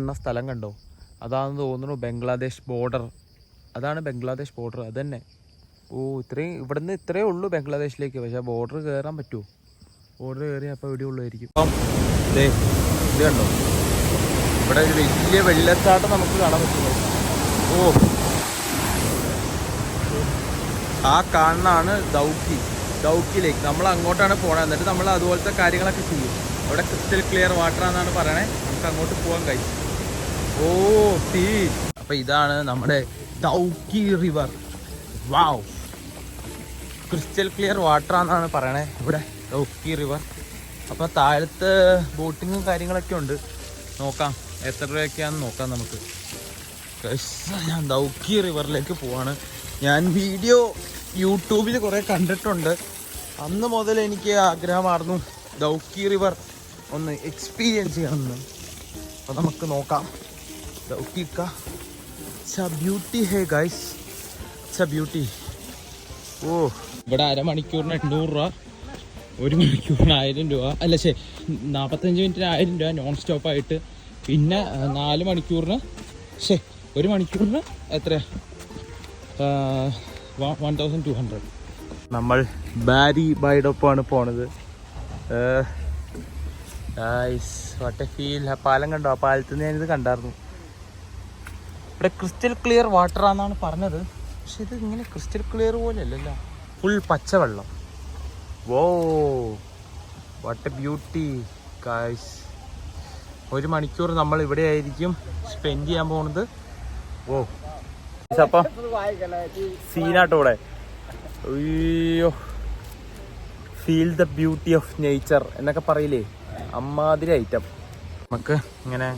എന്ന സ്ഥലം കണ്ടോ? അതാണെന്ന് തോന്നുന്നു ബംഗ്ലാദേശ് ബോർഡർ അതാണ് ബംഗ്ലാദേശ് ബോർഡർ അതന്നെ. ഓ ഇത്രയും ഇവിടുന്ന് ഇത്രയേ ഉള്ളൂ ബംഗ്ലാദേശിലേക്ക്. പക്ഷേ ബോർഡർ കയറാൻ പറ്റുമോ? ബോർഡർ കയറി അപ്പോൾ ഇവിടെ ഉള്ളതായിരിക്കും അപ്പം ദേ ഇത് കണ്ടോ? ഇവിടെ ഒരു വലിയ വെള്ളച്ചാട്ടം നമുക്ക് കാണാൻ പറ്റുന്നു ഓ. ആ കാണുന്നതാണ് ദൗക്കി. ദൗക്കിലേക്ക്. നമ്മൾ അങ്ങോട്ടാണ് പോണത് എന്നിട്ട് നമ്മൾ അതുപോലത്തെ കാര്യങ്ങളൊക്കെ ചെയ്യും. അവിടെ ക്രിസ്റ്റൽ ക്ലിയർ വാട്ടർ എന്നാണ് പറയണേ. നമുക്ക് അങ്ങോട്ട് പോകാൻ കഴിയും. Oh see. അപ്പൊ ഇതാണ് നമ്മുടെ river wow crystal clear water എന്നാണ് പറയണേ ഇവിടെ ദൗക്കി റിവർ അപ്പൊ താഴത്ത് ബോട്ടിങ്ങും കാര്യങ്ങളൊക്കെ ഉണ്ട്. നോക്കാം എത്ര രൂപയൊക്കെയാണെന്ന് നോക്കാം നമുക്ക്. ഞാൻ ദൗക്കി റിവറിലേക്ക് പോവാണ്. ഞാൻ വീഡിയോ യൂട്യൂബിൽ കുറേ കണ്ടിട്ടുണ്ട്. അന്ന് മുതൽ എനിക്ക് ആഗ്രഹമായിരുന്നു ദൗക്കി റിവർ ഒന്ന് എക്സ്പീരിയൻസ് ചെയ്യണമെന്ന്. അപ്പോൾ നമുക്ക് നോക്കാം. ദൗക്കിക്ക It's a beauty hey guys. It's a beauty. ഓ ഇവിടെ അരമണിക്കൂറിന് എണ്ണൂറ് രൂപ ഒരു മണിക്കൂറിന് ആയിരം രൂപ അല്ല ശരി നാൽപ്പത്തഞ്ച് മിനിറ്റിന് ആയിരം രൂപ നോൺ സ്റ്റോപ്പായിട്ട് പിന്നെ നാല് മണിക്കൂറിന് ശേ ഒരു മണിക്കൂറിന് എത്രയാ? വൺ തൗസൻഡ് ടു ഹൺഡ്രഡ് നമ്മൾ ബാരി ബൈഡൊപ്പമാണ് പോണത്. വാട്ട് എ ഫീൽ ആ പാലം കണ്ടോ? ആ പാലത്തിൽ നിന്ന് ഞാനിത് കണ്ടായിരുന്നു. ഇവിടെ ക്രിസ്റ്റൽ ക്ലിയർ വാട്ടർ ആണെന്നാണ് പറഞ്ഞത്. പക്ഷെ ഇത് ഇങ്ങനെ ക്രിസ്റ്റൽ ക്ലിയർ പോലെ അല്ലല്ലോ. ഫുൾ പച്ചവെള്ളം. വോ വാട്ട് എ ബ്യൂട്ടി കായ്സ് ഒരു മണിക്കൂർ നമ്മൾ ഇവിടെ ആയിരിക്കും സ്പെൻഡ് ചെയ്യാൻ പോകുന്നത് ഓ അപ്പം സീനാട്ടോ ഇവിടെ. അയ്യോ. Feel the beauty of nature എന്നൊക്കെ പറയില്ലേ? അമ്മാതിരി ഐറ്റം നമുക്ക് ഇങ്ങനെ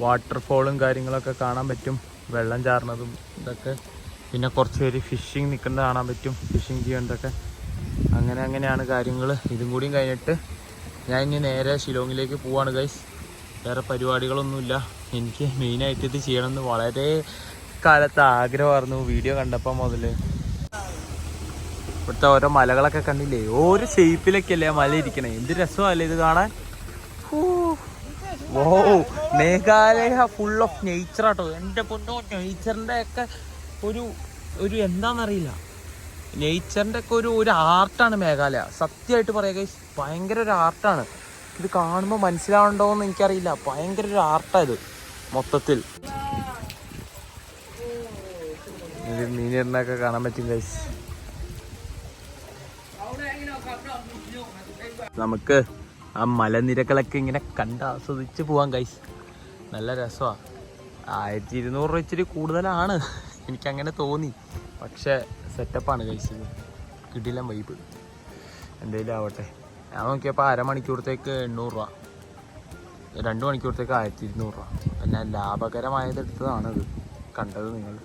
വാട്ടർഫോളും കാര്യങ്ങളൊക്കെ കാണാൻ പറ്റും. വെള്ളം ചാർന്നതും ഇതൊക്കെ. പിന്നെ കുറച്ച് പേര് ഫിഷിങ് നിൽക്കുന്നത് കാണാൻ പറ്റും. ഫിഷിങ് ചെയ്യുന്നതൊക്കെ. അങ്ങനെ അങ്ങനെയാണ് കാര്യങ്ങൾ ഇതും കൂടിയും കഴിഞ്ഞിട്ട് ഞാൻ ഇനി നേരെ ഷിലോങ്ങിലേക്ക് പോവാണ് ഗൈസ് വേറെ പരിപാടികളൊന്നുമില്ല. എനിക്ക് മെയിനായിട്ട് ഇത് ചെയ്യണമെന്ന് വളരെ കാലത്ത് ആഗ്രഹമായിരുന്നു വീഡിയോ കണ്ടപ്പോൾ മുതൽ ഇവിടുത്തെ ഓരോ മലകളൊക്കെ കണ്ടില്ലേ? ഓരോ ഷേപ്പിലൊക്കെ അല്ലേ ആ മല ഇരിക്കണേ? എന്ത് രസമല്ലേ ഇത് കാണാൻ. ഓ മേഘാലയ ഫുൾ ഓഫ് നേച്ചർ ആട്ടോ. എന്റെ പൊന്നോ നേച്ചറിന്റെ ഒക്കെ ഒരു ഒരു എന്താണെന്നറിയില്ല നേച്ചറിന്റെ ഒക്കെ ഒരു ഒരു ആർട്ടാണ് മേഘാലയ. സത്യമായിട്ട് പറയുക ഭയങ്കര ഒരു ആർട്ടാണ് ഇത് കാണുമ്പോൾ മനസ്സിലാവണ്ടോ എന്ന് എനിക്കറിയില്ല. ഭയങ്കര ഒരു ആർട്ടാണ് ഇത് മൊത്തത്തിൽ. മീനിടനൊക്കെ കാണാൻ പറ്റും ഗൈസ് നമുക്ക് ആ മലനിരകളൊക്കെ ഇങ്ങനെ കണ്ട് ആസ്വദിച്ച് പോവാം കൈസ് നല്ല രസമാണ് ആയിരത്തി ഇരുന്നൂറ് രൂപ ഇച്ചിരി കൂടുതലാണ്. എനിക്കങ്ങനെ തോന്നി. പക്ഷേ സെറ്റപ്പാണ് കൈസ് കിടിലം വൈബ് എന്തെങ്കിലും ആവട്ടെ. ഞാൻ നോക്കിയപ്പോൾ അരമണിക്കൂറത്തേക്ക് എണ്ണൂറ് രൂപ. രണ്ട് മണിക്കൂറത്തേക്ക് ആയിരത്തി ഇരുന്നൂറ് രൂപ. പിന്നെ ലാഭകരമായത് എടുത്തതാണത്. കണ്ടത് നിങ്ങൾ.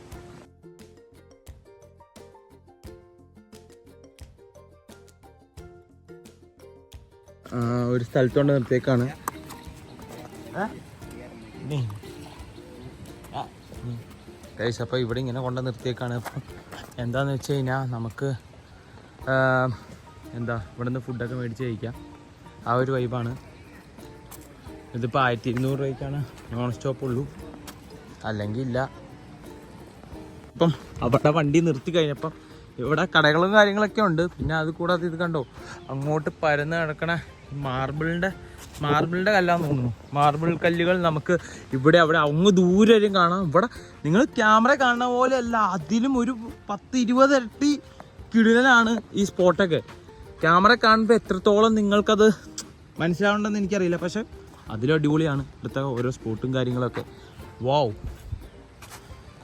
ഒരു സ്ഥലത്തോണ്ട് നിർത്തിയേക്കാണ്. കഴിച്ച അപ്പോൾ ഇവിടെ ഇങ്ങനെ കൊണ്ട് നിർത്തിയേക്കാണ്. അപ്പം എന്താന്ന് വെച്ച് കഴിഞ്ഞാൽ നമുക്ക് എന്താ ഇവിടെ നിന്ന് ഫുഡൊക്കെ മേടിച്ച് കഴിക്കാം. ആ ഒരു വൈബാണ്. ഇതിപ്പോൾ ആയിരത്തി ഇരുന്നൂറ് രൂപയ്ക്കാണ് നോൺ സ്റ്റോപ്പ് ഉള്ളൂ. അല്ലെങ്കിൽ ഇല്ല ഇപ്പം അവിടെ വണ്ടി നിർത്തി കഴിഞ്ഞപ്പം ഇവിടെ കടകളും കാര്യങ്ങളൊക്കെ ഉണ്ട്. പിന്നെ അത് കൂടാതെ ഇത് കണ്ടോ? അങ്ങോട്ട് പരന്ന് കിടക്കണ മാർബിളിന്റെ മാർബിളിന്റെ കല്ലാന്ന് തോന്നുന്നു. മാർബിൾ കല്ലുകൾ നമുക്ക് ഇവിടെ അവിടെ അങ്ങ് ദൂരെ കാണാം. ഇവിടെ നിങ്ങൾ ക്യാമറ കാണുന്ന പോലെ അല്ല അതിലും ഒരു പത്ത് ഇരുപത് ഇരട്ടി കിടിലനാണ് ഈ സ്പോട്ടൊക്കെ. ക്യാമറ കാണുമ്പോൾ എത്രത്തോളം നിങ്ങൾക്കത് മനസ്സിലാവണ്ടെന്ന് എനിക്കറിയില്ല. പക്ഷെ അതിലും അടിപൊളിയാണ് ഇവിടുത്തെ ഓരോ സ്പോട്ടും കാര്യങ്ങളൊക്കെ. വാവ്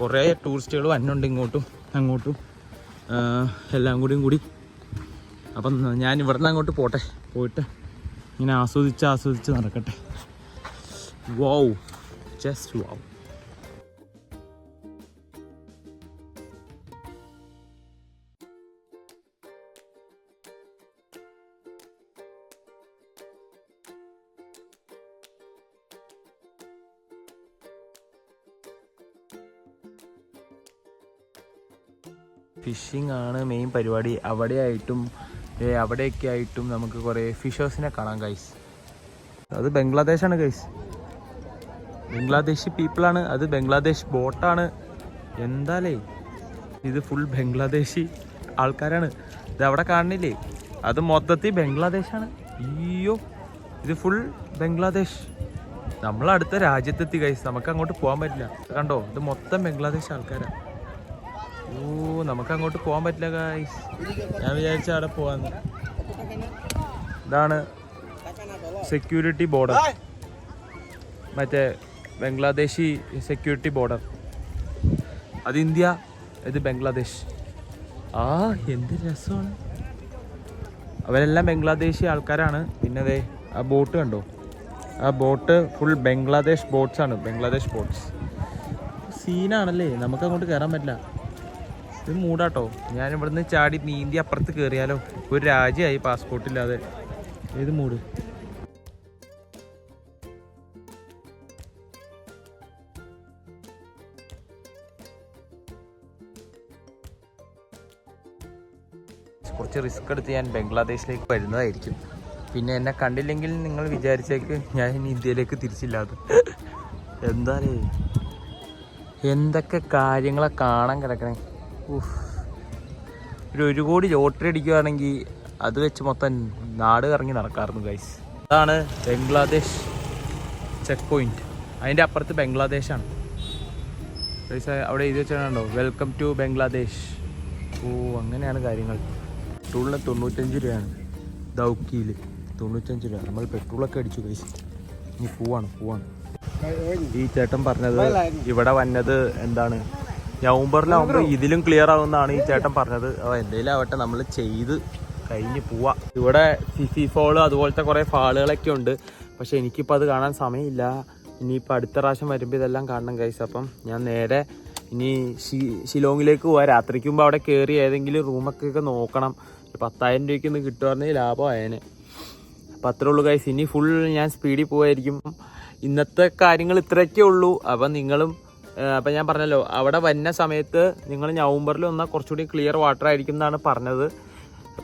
കുറേ ടൂറിസ്റ്റുകൾ വന്നുണ്ട് ഇങ്ങോട്ടും അങ്ങോട്ടും. എല്ലാം കൂടിയും കൂടി. അപ്പം ഞാൻ ഇവിടുന്ന് അങ്ങോട്ട് പോട്ടെ. പോയിട്ട് ഇങ്ങനെ ആസ്വദിച്ച് ആസ്വദിച്ച് നടക്കട്ടെ. വാവ് ജസ്റ്റ് വാവ് ഫിഷിംഗ് ആണ് മെയിൻ പരിപാടി. അവിടെ ആയിട്ടും അവിടെയൊക്കെ ആയിട്ടും നമുക്ക് കുറേ ഫിഷേഴ്സിനെ കാണാം ഗൈസ് അത് ബംഗ്ലാദേശാണ് ഗൈസ് ബംഗ്ലാദേശി പീപ്പിളാണ് അത് ബംഗ്ലാദേശ് ബോട്ടാണ്. എന്താലേ? ഇത് ഫുൾ ബംഗ്ലാദേശി ആൾക്കാരാണ്. ഇത് അവിടെ കാണുന്നില്ലേ? അത് മൊത്തത്തിൽ ബംഗ്ലാദേശാണ്. അയ്യോ ഇത് ഫുൾ ബംഗ്ലാദേശ്. നമ്മളടുത്ത രാജ്യത്തെത്തി ഗൈസ് നമുക്ക് അങ്ങോട്ട് പോകാൻ പറ്റില്ല. കണ്ടോ? ഇത് മൊത്തം ബംഗ്ലാദേശ് ആൾക്കാരാ. ഓ നമുക്ക് അങ്ങോട്ട് പോകാൻ പറ്റില്ല ഗായ്സ് ഞാൻ വിചാരിച്ച അവിടെ പോവാന്ന്. ഇതാണ് സെക്യൂരിറ്റി ബോർഡർ മറ്റേ ബംഗ്ലാദേശി സെക്യൂരിറ്റി ബോർഡർ അത് ഇന്ത്യ ഇത് ബംഗ്ലാദേശ്. ആ എന്ത് രസമാണ്. അവരെല്ലാം ബംഗ്ലാദേശി ആൾക്കാരാണ്. പിന്നെ അതെ ആ ബോട്ട് കണ്ടോ? ആ ബോട്ട് ഫുൾ ബംഗ്ലാദേശ് ബോട്ട്സ് ആണ് ബംഗ്ലാദേശ് ബോട്ട്സ് സീനാണല്ലേ? നമുക്ക് അങ്ങോട്ട് കയറാൻ പറ്റില്ല. ഇത് മൂടാട്ടോ. ഞാൻ ഇവിടുന്ന് ചാടി നീന്തി അപ്പുറത്ത് കയറിയാലോ ഒരു രാജ്യമായി പാസ്പോർട്ട് ഇല്ലാതെ. ഏത് മൂട്? കുറച്ച് റിസ്ക് എടുത്ത് ഞാൻ ബംഗ്ലാദേശിലേക്ക് വരുന്നതായിരിക്കും. പിന്നെ എന്നെ കണ്ടില്ലെങ്കിൽ നിങ്ങൾ വിചാരിച്ചേക്ക് ഞാൻ ഇനി ഇന്ത്യയിലേക്ക് തിരിച്ചില്ലാതെ. എന്താലേ എന്തൊക്കെ കാര്യങ്ങളെ കാണാൻ കിടക്കണേ. ഒരു ഒരു കോടി ലോട്ടറി അടിക്കുകയാണെങ്കിൽ അത് വെച്ച് മൊത്തം നാട് കറങ്ങി നടക്കാറുണ്ട് ഗൈസ് അതാണ് ബംഗ്ലാദേശ് ചെക്ക് പോയിന്റ് അതിന്റെ അപ്പുറത്ത് ബംഗ്ലാദേശാണ്. ഗൈസ് അവിടെ എഴുതി വെച്ചാണോ വെൽക്കം ടു ബംഗ്ലാദേശ് ഓ അങ്ങനെയാണ് കാര്യങ്ങൾ. പെട്രോളിന് തൊണ്ണൂറ്റഞ്ച് രൂപയാണ്. ദൗക്കിയിൽ തൊണ്ണൂറ്റഞ്ച് രൂപ. നമ്മൾ പെട്രോളൊക്കെ അടിച്ചു ഗൈസ് ഇനി പോവാണ് പോവാണ്. ഈ ചേട്ടൻ പറഞ്ഞത് ഇവിടെ വന്നത് എന്താണ്? നവംബറിലാവുമ്പോൾ ഇതിലും ക്ലിയർ ആവുമെന്നാണ് ഈ ചേട്ടൻ പറഞ്ഞത്. അപ്പോൾ എന്തെങ്കിലും ആവട്ടെ നമ്മൾ ചെയ്ത് കഴിഞ്ഞ് പോവാ. ഇവിടെ ഫിഫി ഫോൾ അതുപോലത്തെ കുറേ ഫാളുകളൊക്കെ ഉണ്ട്. പക്ഷെ എനിക്കിപ്പോൾ അത് കാണാൻ സമയമില്ല. ഇനിയിപ്പോൾ അടുത്ത പ്രാവശ്യം വരുമ്പോൾ ഇതെല്ലാം കാണണം കൈസ് അപ്പം ഞാൻ നേരെ ഇനി ഷിലോങ്ങിലേക്ക് പോവാം. രാത്രിക്ക് മുമ്പ് അവിടെ കയറി ഏതെങ്കിലും റൂമൊക്കെ ഒക്കെ നോക്കണം പത്തായിരം രൂപയ്ക്ക് ഒന്ന് കിട്ടുവാണെങ്കിൽ ലാഭമായേനെ. അപ്പം അത്രേ ഉള്ളൂ ഗൈസ് ഇനി ഫുൾ ഞാൻ സ്പീഡിൽ പോവായിരിക്കും. ഇന്നത്തെ കാര്യങ്ങൾ ഇത്രയൊക്കെ ഉള്ളൂ. അപ്പം നിങ്ങളും അപ്പം ഞാൻ പറഞ്ഞല്ലോ അവിടെ വരുന്ന സമയത്ത് നിങ്ങൾ നവംബറിൽ വന്നാൽ കുറച്ചുകൂടി ക്ലിയർ വാട്ടർ ആയിരിക്കും എന്നാണ് പറഞ്ഞത്.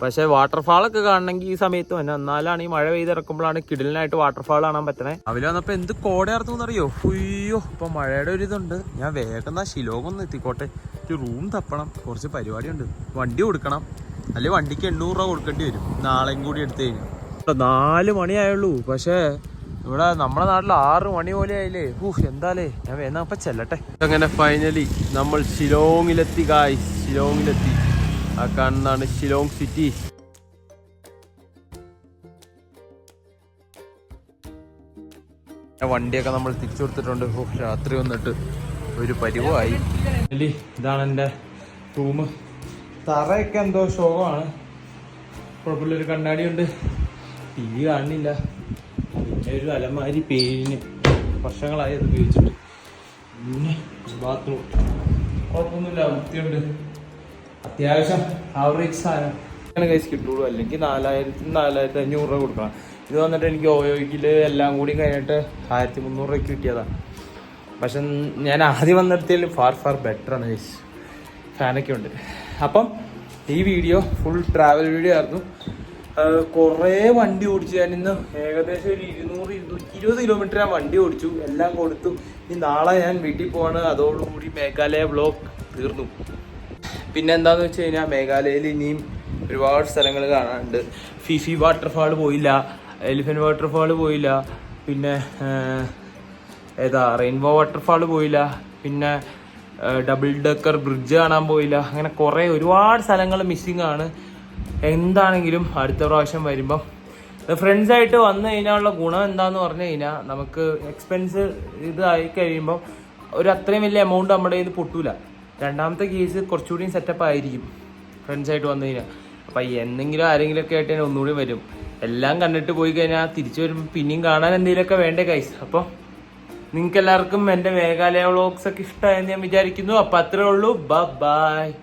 പക്ഷേ വാട്ടർഫാളൊക്കെ കാണണമെങ്കിൽ ഈ സമയത്ത് തന്നെ എന്നാലാണ് ഈ മഴ പെയ്തിറക്കുമ്പോഴാണ് കിടിലിനായിട്ട് വാട്ടർഫാൾ കാണാൻ പറ്റണേ. അവർ വന്നപ്പോൾ എന്ത് കോടയായിരുന്നു എന്നറിയോ ഉയ്യോ ഇപ്പം മഴയുടെ ഒരു ഇതുണ്ട്. ഞാൻ വേഗം ശിലോകം ഒന്ന് എത്തിക്കോട്ടെ. ഒരു റൂം തപ്പണം. കുറച്ച് പരിപാടിയുണ്ട്. വണ്ടി കൊടുക്കണം. അല്ലെങ്കിൽ വണ്ടിക്ക് എണ്ണൂറ് രൂപ കൊടുക്കേണ്ടി വരും. നാളെയും കൂടി എടുത്തു കഴിഞ്ഞു. നാല് മണിയായുള്ളൂ. പക്ഷേ ഇവിടെ നമ്മുടെ നാട്ടിൽ ആറ് മണി പോലെ ആയില്ലേ? ഊഹ് എന്താലേ? ഞാൻ വേഗം അപ്പൊ ചെല്ലട്ടെ. അങ്ങനെ ഫൈനലി നമ്മൾ ഷിലോങ്ങിലെത്തി കായ് ഷിലോങ്ങിലെത്തി ആ കാണുന്നതാണ് ഷിലോങ് സിറ്റി വണ്ടിയൊക്കെ നമ്മൾ തിരിച്ചു കൊടുത്തിട്ടുണ്ട്. ഓ രാത്രി വന്നിട്ട് ഒരു പരിവായി. ഇതാണ് എന്റെ റൂം തറയൊക്കെ എന്തോ ശോകമാണ്. കുഴപ്പമില്ലൊരു കണ്ണാടിയുണ്ട് ടി വി കാണുന്നില്ല. ഒരു അലമാരി പേരിന് വർഷങ്ങളായി അത് ഉപയോഗിച്ചിട്ട്. പിന്നെ ബാത്റൂം കുഴപ്പമൊന്നുമില്ല വൃത്തിയുണ്ട്. അത്യാവശ്യം ആവറേജ് സാധനം. അങ്ങനെ കൈസ് കിട്ടുള്ളൂ. അല്ലെങ്കിൽ നാലായിരത്തി നാലായിരത്തി അഞ്ഞൂറ് രൂപ കൊടുക്കണം. ഇത് വന്നിട്ട് എനിക്ക് ഓയോയ്ക്കിൽ എല്ലാം കൂടി കഴിഞ്ഞിട്ട് ആയിരത്തി മുന്നൂറ് രൂപയ്ക്ക് കിട്ടിയതാണ് പക്ഷെ ഞാൻ ആദ്യം വന്നിടത്തിൽ ഫാർ ഫാർ ബെറ്റർ ആണ് ഗൈസ് ഫാനൊക്കെ ഉണ്ട്. അപ്പം ഈ വീഡിയോ ഫുൾ ട്രാവൽ വീഡിയോ ആയിരുന്നു. കുറേ വണ്ടി ഓടിച്ചു. ഞാൻ ഇന്ന് ഏകദേശം ഒരു ഇരുന്നൂറ് ഇരുന്നൂറ്റി ഇരുപത് കിലോമീറ്റർ ഞാൻ വണ്ടി ഓടിച്ചു. എല്ലാം കൊടുത്തു. ഇനി നാളെ ഞാൻ വീട്ടിൽ പോവാണ്. അതോടുകൂടി മേഘാലയ ബ്ലോക്ക് തീർന്നു. പിന്നെ എന്താന്ന് വെച്ച് കഴിഞ്ഞാൽ മേഘാലയയിൽ ഇനിയും ഒരുപാട് സ്ഥലങ്ങൾ കാണാനുണ്ട്. ഫിഫി വാട്ടർഫാൾ പോയില്ല. എലിഫന്റ് വാട്ടർഫാൾ പോയില്ല. പിന്നെ ഏതാ റെയിൻബോ വാട്ടർഫാൾ പോയില്ല. പിന്നെ ഡബിൾ ഡെക്കർ ബ്രിഡ്ജ് കാണാൻ പോയില്ല. അങ്ങനെ കുറേ ഒരുപാട് സ്ഥലങ്ങൾ മിസ്സിങ് ആണ്. എന്താണെങ്കിലും അടുത്ത പ്രാവശ്യം വരുമ്പം. ഫ്രണ്ട്സ് ആയിട്ട് വന്നു കഴിഞ്ഞാലുള്ള ഗുണം എന്താന്ന് പറഞ്ഞു കഴിഞ്ഞാൽ നമുക്ക് എക്സ്പെൻസ് ഇതായി കഴിയുമ്പോൾ ഒരു അത്രയും വലിയ എമൗണ്ട് നമ്മുടെ ഇത് പൊട്ടൂല. രണ്ടാമത്തെ കേസ് കുറച്ചുകൂടി സെറ്റപ്പ് ആയിരിക്കും ഫ്രണ്ട്സ് ആയിട്ട് വന്നു കഴിഞ്ഞാൽ അപ്പം എന്തെങ്കിലും ആരെങ്കിലും ഒക്കെ ആയിട്ട് തന്നെ ഒന്നുകൂടി വരും. എല്ലാം കണ്ടിട്ട് പോയി കഴിഞ്ഞാൽ തിരിച്ചു വരുമ്പോൾ പിന്നെയും കാണാൻ എന്തെങ്കിലുമൊക്കെ വേണ്ടേ കൈസ് അപ്പോൾ നിങ്ങൾക്ക് എല്ലാവർക്കും എന്റെ മേഘാലയ വ്ളോഗ്സ് ഒക്കെ ഇഷ്ടമായെന്ന് ഞാൻ വിചാരിക്കുന്നു. അപ്പം അത്രേ ഉള്ളൂ. ബ ബായ്